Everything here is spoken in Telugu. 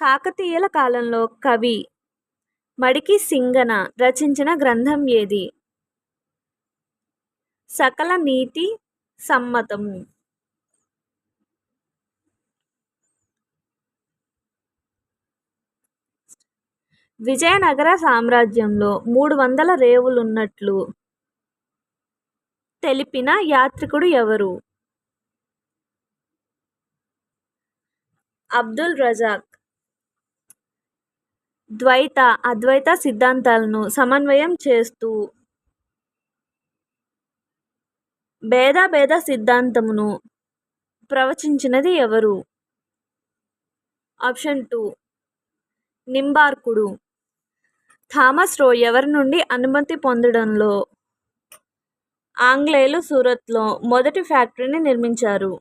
కాకతీయుల కాలంలో కవి మడికి సింగన రచించిన గ్రంథం ఏది? సకల నీతి సమ్మతము విజయనగర సామ్రాజ్యంలో మూడు వందల రేవులున్నట్లు తెలిపిన యాత్రికుడు ఎవరు? అబ్దుల్ రజాక్. ద్వైత అద్వైత సిద్ధాంతాలను సమన్వయం చేస్తూ భేదాభేద సిద్ధాంతమును ప్రవచించినది ఎవరు? Option two నింబార్కుడు. థామస్ రో ఎవరి నుండి అనుమతి పొందడంలో ఆంగ్లేయులు సూరత్లో మొదటి ఫ్యాక్టరీని నిర్మించారు.